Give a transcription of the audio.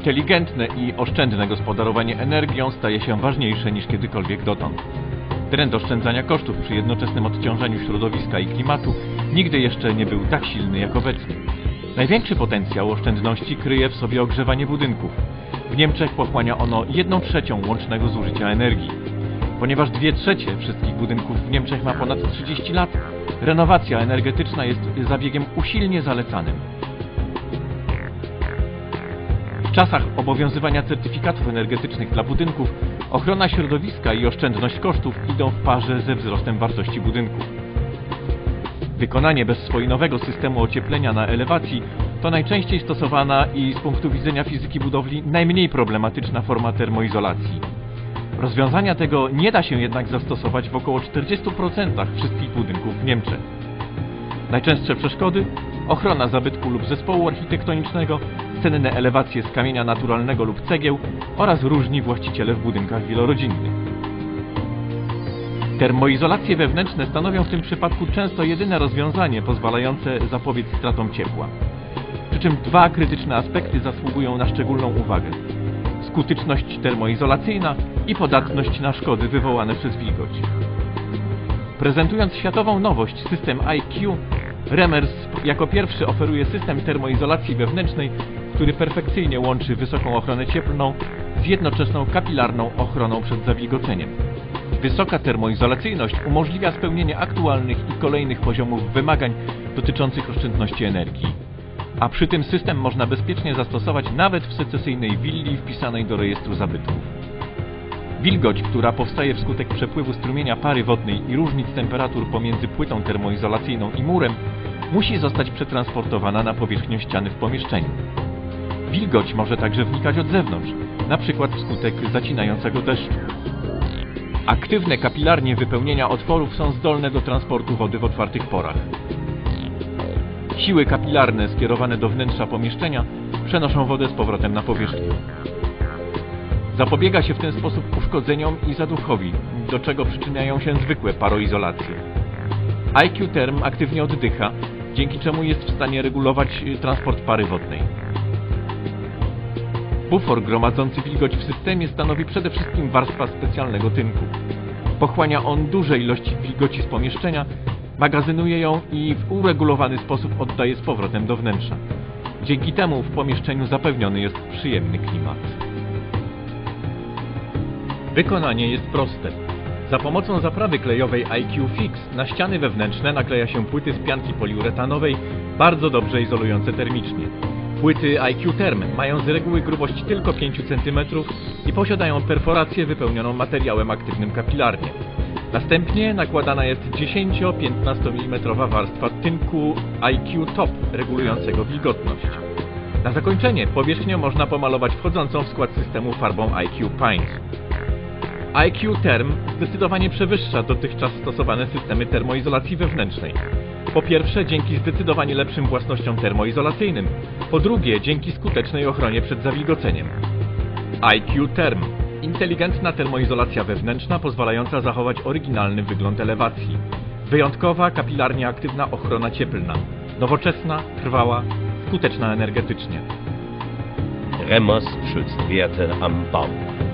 Inteligentne i oszczędne gospodarowanie energią staje się ważniejsze niż kiedykolwiek dotąd. Trend oszczędzania kosztów przy jednoczesnym odciążaniu środowiska i klimatu nigdy jeszcze nie był tak silny jak obecnie. Największy potencjał oszczędności kryje w sobie ogrzewanie budynków. W Niemczech pochłania ono 1 trzecią łącznego zużycia energii. Ponieważ 2 trzecie wszystkich budynków w Niemczech ma ponad 30 lat, renowacja energetyczna jest zabiegiem usilnie zalecanym. W czasach obowiązywania certyfikatów energetycznych dla budynków ochrona środowiska i oszczędność kosztów idą w parze ze wzrostem wartości budynków. Wykonanie bezswojnowego systemu ocieplenia na elewacji to najczęściej stosowana i z punktu widzenia fizyki budowli najmniej problematyczna forma termoizolacji. Rozwiązania tego nie da się jednak zastosować w około 40% wszystkich budynków w Niemczech. Najczęstsze przeszkody ochrona zabytku lub zespołu architektonicznego, cenne elewacje z kamienia naturalnego lub cegieł oraz różni właściciele w budynkach wielorodzinnych. Termoizolacje wewnętrzne stanowią w tym przypadku często jedyne rozwiązanie pozwalające zapobiec stratom ciepła. Przy czym dwa krytyczne aspekty zasługują na szczególną uwagę. Skuteczność termoizolacyjna i podatność na szkody wywołane przez wilgoć. Prezentując światową nowość, system IQ, Remers jako pierwszy oferuje system termoizolacji wewnętrznej, który perfekcyjnie łączy wysoką ochronę cieplną z jednoczesną kapilarną ochroną przed zawilgoceniem. Wysoka termoizolacyjność umożliwia spełnienie aktualnych i kolejnych poziomów wymagań dotyczących oszczędności energii. A przy tym system można bezpiecznie zastosować nawet w secesyjnej willi wpisanej do rejestru zabytków. Wilgoć, która powstaje wskutek przepływu strumienia pary wodnej i różnic temperatur pomiędzy płytą termoizolacyjną i murem, musi zostać przetransportowana na powierzchnię ściany w pomieszczeniu. Wilgoć może także wnikać od zewnątrz, przykład wskutek zacinającego deszczu. Aktywne kapilarnie wypełnienia otworów są zdolne do transportu wody w otwartych porach. Siły kapilarne skierowane do wnętrza pomieszczenia przenoszą wodę z powrotem na powierzchnię. Zapobiega się w ten sposób uszkodzeniom i zaduchowi, do czego przyczyniają się zwykłe paroizolacje. IQ Term aktywnie oddycha, dzięki czemu jest w stanie regulować y, transport pary wodnej. Bufor gromadzący wilgoć w systemie stanowi przede wszystkim warstwa specjalnego tynku. Pochłania on duże ilości wilgoci z pomieszczenia, magazynuje ją i w uregulowany sposób oddaje z powrotem do wnętrza. Dzięki temu w pomieszczeniu zapewniony jest przyjemny klimat. Wykonanie jest proste. Za pomocą zaprawy klejowej IQ Fix na ściany wewnętrzne nakleja się płyty z pianki poliuretanowej bardzo dobrze izolujące termicznie. Płyty IQ Term mają z reguły grubość tylko 5 cm i posiadają perforację wypełnioną materiałem aktywnym kapilarnie. Następnie nakładana jest 10-15 mm warstwa tynku IQ Top regulującego wilgotność. Na zakończenie powierzchnię można pomalować wchodzącą w skład systemu farbą IQ Pine. IQ Term zdecydowanie przewyższa dotychczas stosowane systemy termoizolacji wewnętrznej. Po pierwsze, dzięki zdecydowanie lepszym własnościom termoizolacyjnym. Po drugie, dzięki skutecznej ochronie przed zawilgoceniem. IQ Term. Inteligentna termoizolacja wewnętrzna pozwalająca zachować oryginalny wygląd elewacji. Wyjątkowa, kapilarnie aktywna ochrona cieplna. Nowoczesna, trwała, skuteczna energetycznie. Remmers schützt Werte am Bau.